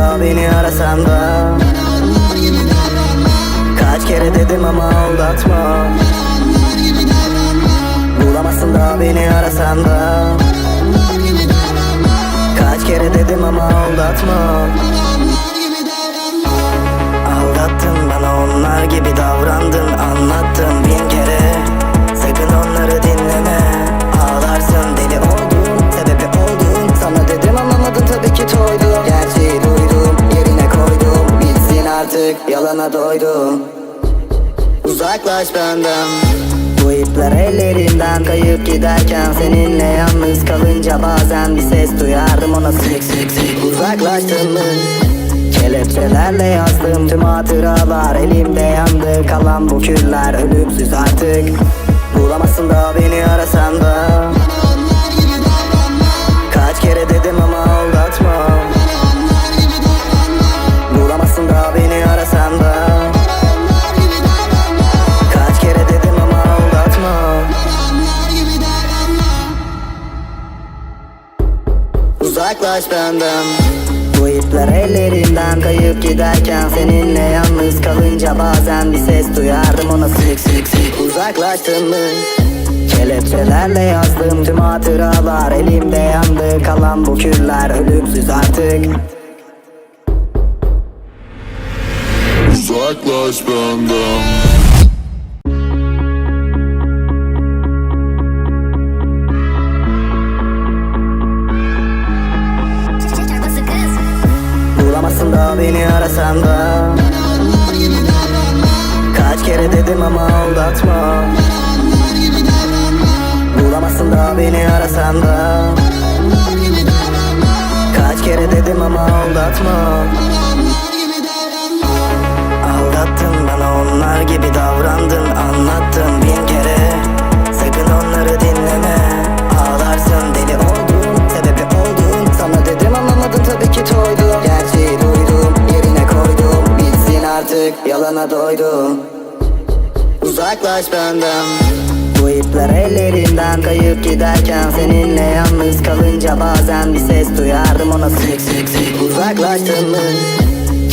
arasan da Kaç kere dedim ama aldatma. Bulamazsın da beni arasan da Kaç kere dedim ama aldatma artık yalana doydum Uzaklaş benden. Bu ipler ellerimden kayıp giderken Seninle yalnız kalınca bazen bir ses duyardım ona. Sık sık sık Uzaklaştın mı? Kelepçelerle yazdım tüm hatıralar. Elimde yandı kalan bu küller Ölümsüz artık. Bulamazsın da beni arasan da Uzaklaş Bu ipler ellerimden kayıp giderken Seninle yalnız kalınca bazen bir ses duyardım. Ona sık sık sık Uzaklaştın mı? Kelepçelerle yazdım tüm hatıralar. Elimde yandı kalan bu küller Ölümsüz artık. Uzaklaş benden beni arasan da. Kaç kere dedim ama aldatma. Bulamazsın da beni arasan da. Kaç kere dedim ama aldatma artık yalana doydum. Uzaklaş benden. Bu ipler ellerimden kayıp giderken Seninle yalnız kalınca bazen bir ses duyardım ona. Sık sık sık Uzaklaştın mı?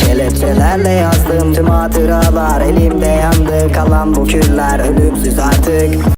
Kelepçelerle yazdım tüm hatıralar. Elimde yandı kalan bu küller Ölümsüz artık